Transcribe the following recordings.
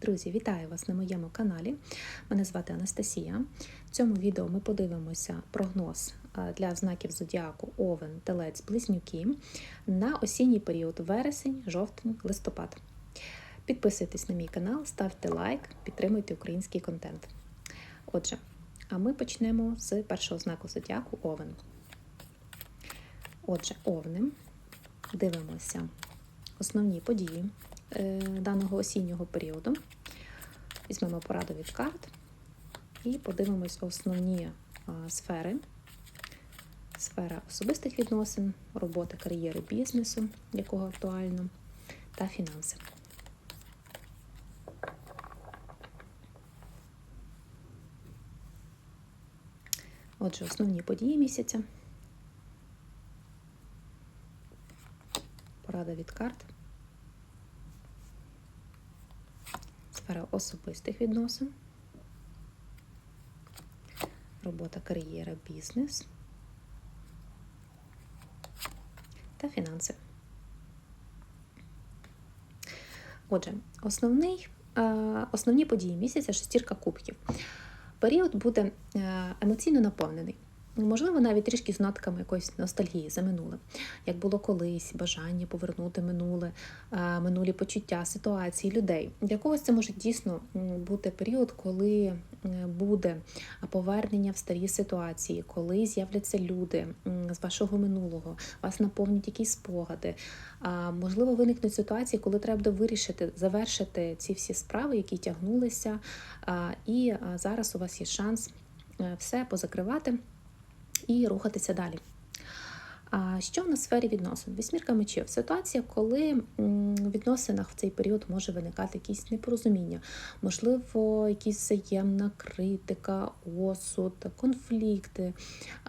Друзі, вітаю вас на моєму каналі. Мене звати Анастасія. В цьому відео ми подивимося прогноз е, для знаків зодіаку Овен, Телець, Близнюки на осінній період вересень, жовтень, листопад. Підписуйтесь на мій канал, ставте лайк, підтримуйте український контент. Отже, а ми почнемо з першого знаку зодіаку Овен. Отже, Овни. Дивимося основні події даного осіннього періоду. Візьмемо пораду від карт і подивимось основні сфери. Сфера особистих відносин, роботи, кар'єри, бізнесу, якого актуально, та фінанси. Отже, основні події місяця. Порада від карт. Сфера особистих відносин. Робота, кар'єра, бізнес та фінанси. Отже, основний, е, основні події місяця шестірка кубків. Період буде е, емоційно наповнений. Можливо, навіть трішки з нотками якоїсь ностальгії за минуле, як було колись, бажання повернути минуле, е, минулі почуття, ситуації людей. Для когось це може дійсно бути період, коли буде повернення в старі ситуації, коли з'являться люди з вашого минулого, вас наповнять якісь спогади. Можливо, виникнуть ситуації, коли треба буде вирішити, завершити ці всі справи, які тягнулися, і зараз у вас є шанс е, все позакривати і рухатися далі. А що на сфері відносин? Вісьмірка мечів. Ситуація, коли в відносинах в цей період може виникати якісь непорозуміння, можливо, якісь взаємна критика, осуд, конфлікти,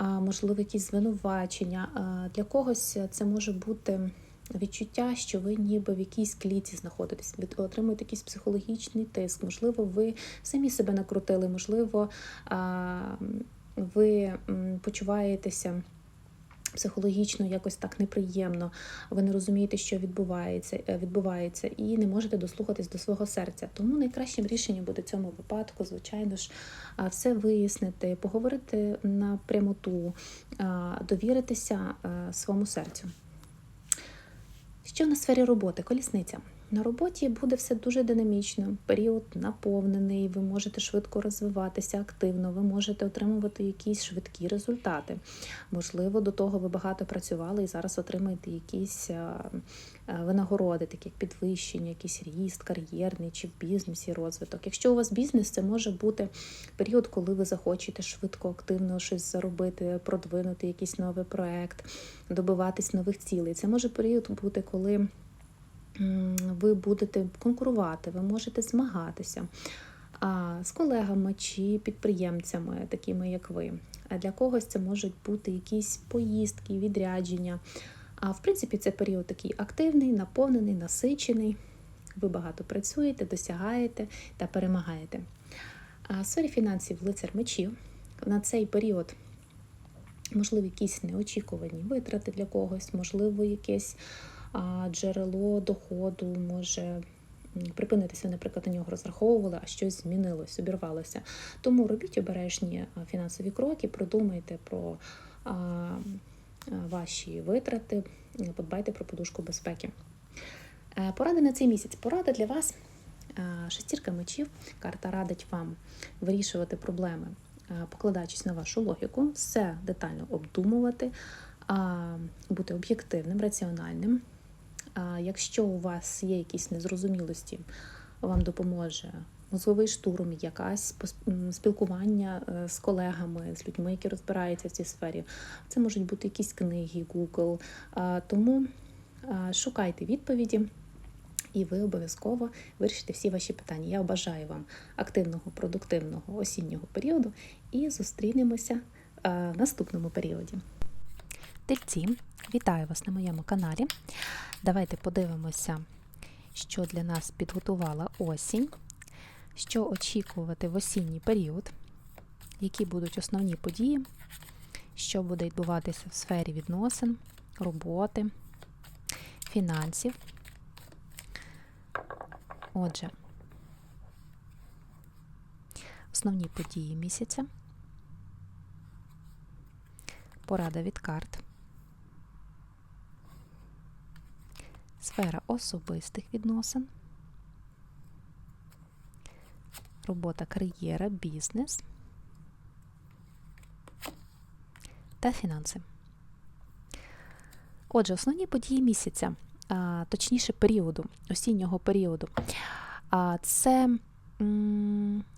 можливо, якісь звинувачення. Для когось це може бути. Відчуття, що ви ніби в якійсь кліці знаходитесь, отримуєте якийсь психологічний тиск, можливо, ви самі себе накрутили, можливо, ви почуваєтеся психологічно якось так неприємно, ви не розумієте, що відбувається, е, відбувається, і не можете дослухатись до свого серця. Тому найкращим рішенням буде цьому випадку, звичайно ж, все вияснити, поговорити на прямоту, довіритися своєму серцю. Що на сфері роботи? Колісниця. На роботі буде все дуже динамічно, період наповнений, ви можете швидко розвиватися активно, ви можете отримувати якісь швидкі результати. Можливо, до того ви багато працювали і зараз отримаєте якісь винагороди, такі як підвищення, якийсь ріст, кар'єрний чи в бізнесі розвиток. Якщо у вас бізнес, це може бути період, коли ви захочете швидко, активно щось заробити, продвинути якийсь новий проект, добиватись нових цілей. Це може період бути, коли ви будете конкурувати, ви можете змагатися з колегами чи підприємцями, такими як ви. Для когось це можуть бути якісь поїздки, відрядження. А в принципі, це період такий активний, наповнений, насичений. Ви багато працюєте, досягаєте та перемагаєте. А в сфері фінансів лицар мечів на цей період, можливо, якісь неочікувані витрати для когось, можливо, якесь джерело доходу може припинитися, наприклад, на нього розраховували, а щось змінилось, обірвалося. Тому робіть обережні фінансові кроки, продумайте про ваші витрати, подбайте про подушку безпеки. Е, порада на цей місяць. Порада для вас. Шестірка мечів. Карта радить вам вирішувати проблеми, покладаючись на вашу логіку, все детально обдумувати, бути об'єктивним, раціональним. Якщо у вас є якісь незрозумілості, вам допоможе мозговий штурм, якась спілкування е, з колегами, з людьми, які розбираються в цій сфері. Це можуть бути якісь книги, Google. Тому шукайте відповіді. І ви обов'язково вирішите всі ваші питання. Я бажаю вам активного, продуктивного осіннього періоду і зустрінемося в наступному періоді. Тельці, вітаю вас на моєму каналі. Давайте подивимося, що для нас підготувала осінь, що очікувати в осінній період, які будуть основні події, що буде відбуватися в сфері відносин, роботи, фінансів. Отже, Основні події місяця. Порада від карт. Сфера особистих відносин. Робота кар'єра, бізнес та фінанси. Отже, основні події місяця, точніше періоду, осіннього періоду. Це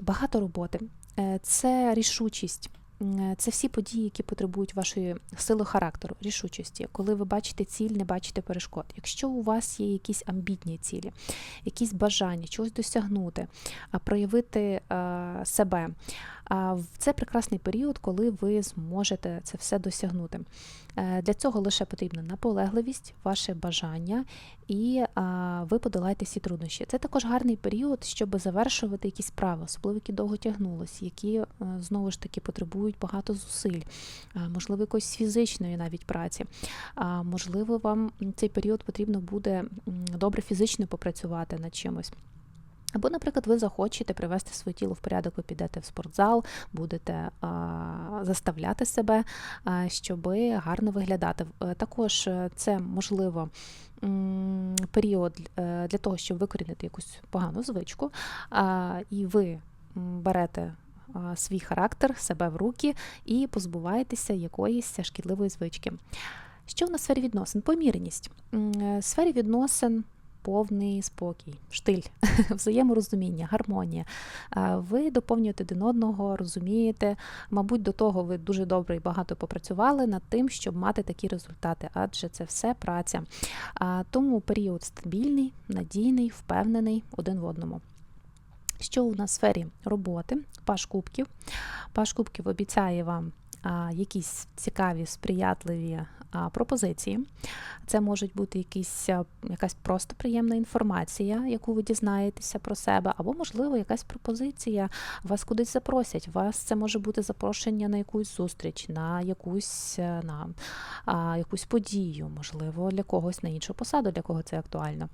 багато роботи, е, це рішучість. М, Це всі події, які потребують вашої сили характеру, рішучості, коли ви бачите ціль, не бачите перешкод. Якщо у вас є якісь амбітні цілі, якісь бажання, чогось досягнути, проявити себе, а, в- це прекрасний період, коли ви зможете це все досягнути. Е, Для цього лише потрібна наполегливість, ваше бажання, і ви подолаєте всі труднощі. Це також гарний період, щоб завершувати якісь справи, особливо які довго тягнулись, які е, знову ж таки потребують багато зусиль, можливо, якоїсь фізичної навіть праці. Можливо, вам цей період потрібно буде добре фізично попрацювати над чимось. Або, наприклад, ви захочете привести своє тіло в порядок, ви підете в спортзал, будете а, заставляти себе, а, щоб гарно виглядати. Е, Також е, це можливо період е, для того, щоб викорінити якусь погану звичку, а, і ви берете. Свій характер, себе в руки і позбуваєтеся якоїсь шкідливої звички. Що в нас сфері відносин? Е, В сфері відносин повний спокій, штиль, взаєморозуміння, гармонія. Ви доповнюєте один одного, розумієте. Мабуть, до того ви дуже добре і багато попрацювали над тим, щоб мати такі результати, адже це все праця. Тому період стабільний, надійний, впевнений один в одному. Що у нас в сфері роботи? Паш кубків. Паш кубків обіцяє вам якісь цікаві, сприятливі пропозиції. Це можуть бути якісь, якась просто приємна інформація, яку ви дізнаєтеся про себе, або, можливо, якась пропозиція, вас кудись запросять. Вас це може бути запрошення на якусь зустріч, на якусь, е, на, а, якусь подію, можливо, для когось на іншу посаду, для кого це актуально.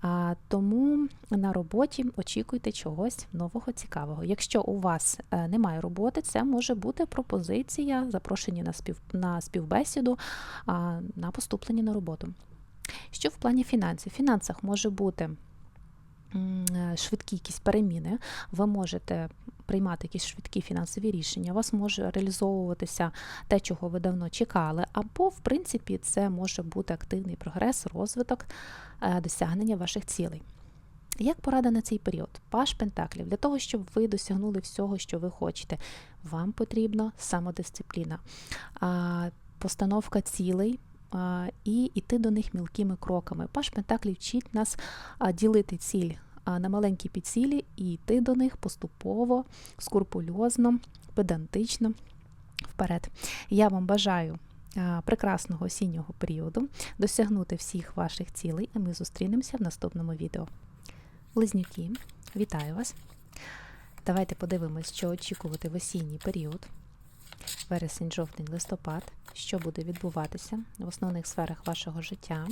А, тому на роботі очікуйте чогось нового, цікавого. Якщо у вас е, немає роботи, це може бути пропозиція, запрошення на, спів, на співбесіду, на поступлення на роботу. Що в плані фінансів? В фінансах може бути е, швидкі якісь переміни, ви можете приймати якісь швидкі фінансові рішення, у вас може реалізовуватися те, чого ви давно чекали, або, в принципі, це може бути активний прогрес, розвиток, е, досягнення ваших цілей. Як порада на цей період? Паш Пентаклів. Для того, щоб ви досягнули всього, що ви хочете, вам потрібна самодисципліна, постановка цілей і йти до них мілкими кроками. Паш Пентаклів вчить нас ділити ціль на маленькі підцілі і йти до них поступово, скрупульозно, педантично вперед. Я вам бажаю прекрасного осіннього періоду, досягнути всіх ваших цілей, і ми зустрінемося в наступному відео. Близнюки, вітаю вас! Давайте подивимось, що очікувати в осінній період. Вересень, жовтень, листопад, що буде відбуватися в основних сферах вашого життя,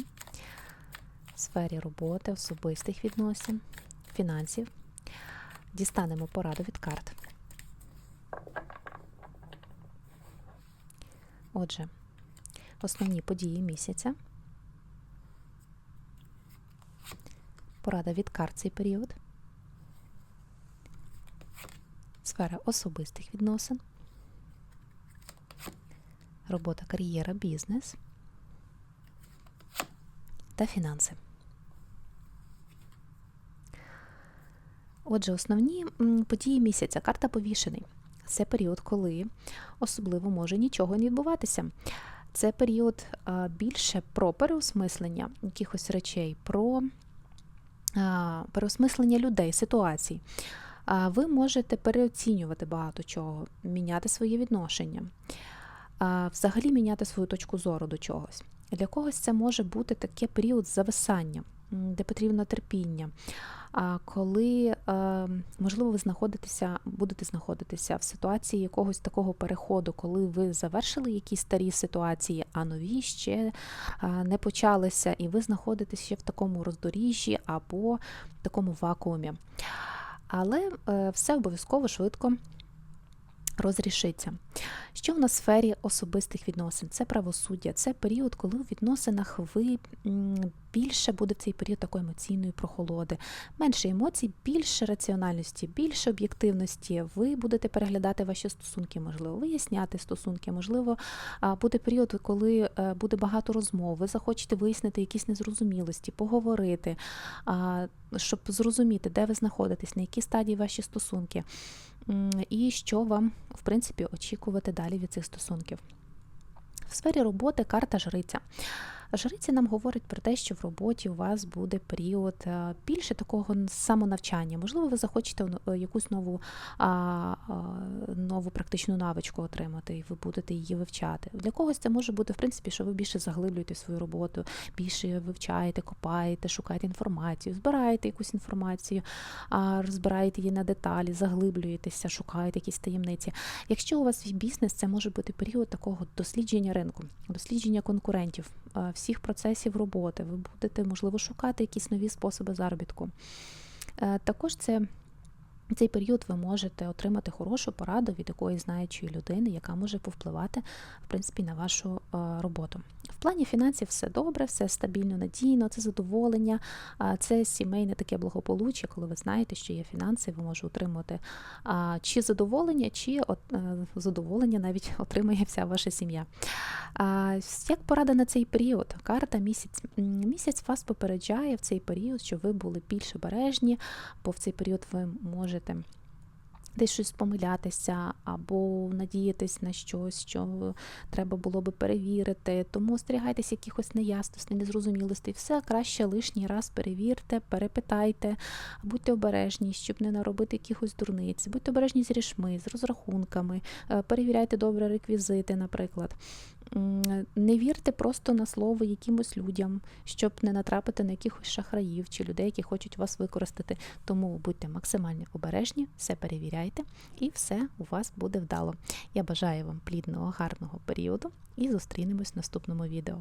в сфері роботи, особистих відносин, фінансів. Дістанемо пораду від карт. Отже, основні події місяця. Порада від карт цей період. Сфера особистих відносин. Робота, кар'єра, бізнес та фінанси. Отже, основні події місяця. Карта повішений. Це період, коли особливо може нічого не відбуватися. Це період більше про переосмислення якихось речей, про переосмислення людей, ситуацій. Ви можете переоцінювати багато чого, міняти своє відношення, взагалі міняти свою точку зору до чогось. Для когось це може бути такий період зависання, де потрібно терпіння. Коли, е, можливо, ви знаходитеся, будете знаходитися в ситуації якогось такого переходу, коли ви завершили якісь старі ситуації, а нові ще не почалися, і ви знаходитесь ще в такому роздоріжжі або такому вакуумі. але е, все обов'язково швидко розрішиться. Що в нас в сфері особистих відносин? Це правосуддя, це період, коли у відносинах ви більше буде цей період такої емоційної прохолоди, менше емоцій, більше раціональності, більше об'єктивності. Ви будете переглядати ваші стосунки, можливо, виясняти стосунки, можливо, буде період, коли е, буде багато розмов, ви захочете вияснити якісь незрозумілості, поговорити, щоб зрозуміти, де ви знаходитесь, на якій стадії ваші стосунки, і що вам, в принципі, очікувати далі від цих стосунків. В сфері роботи карта жриця. Жриці нам говорять про те, що в роботі у вас буде період е, більше такого самонавчання. Можливо, ви захочете е, якусь нову, нову практичну навичку отримати, і ви будете її вивчати. Для когось це може бути, в принципі, що ви більше заглиблюєте свою роботу, більше вивчаєте, копаєте, шукаєте інформацію, збираєте якусь інформацію, розбираєте її на деталі, заглиблюєтеся, шукаєте якісь таємниці. Якщо у вас бізнес, це може бути період такого дослідження ринку, дослідження конкурентів, е, всіх процесів роботи. Ви будете, можливо, шукати якісь нові способи заробітку. Е, Також це. Цей період ви можете отримати хорошу пораду від якоїсь знаючої людини, яка може повпливати в принципі на вашу е, роботу. В плані фінансів все добре, все стабільно, надійно, це задоволення, це сімейне таке благополуччя, коли ви знаєте, що є фінанси, ви можете отримати чи задоволення, чи е, задоволення навіть отримає вся ваша сім'я. Як порада на цей період? Карта місяць. Місяць вас попереджає в цей період, щоб ви були більш обережні, бо в цей період ви можете десь щось помилятися або надіятись на щось, що треба було би перевірити. Тому остерігайтесь якихось неясностей, незрозумілостей. Все краще лишній раз перевірте, перепитайте, будьте обережні, щоб не наробити якихось дурниць. Будьте обережні з рішми, з розрахунками, е, перевіряйте добре реквізити, наприклад. Не вірте просто на слово якимось людям, щоб не натрапити на якихось шахраїв чи людей, які хочуть вас використати. Тому будьте максимально обережні, все перевіряйте, і все у вас буде вдало. Я бажаю вам плідного, гарного періоду і зустрінемось в наступному відео.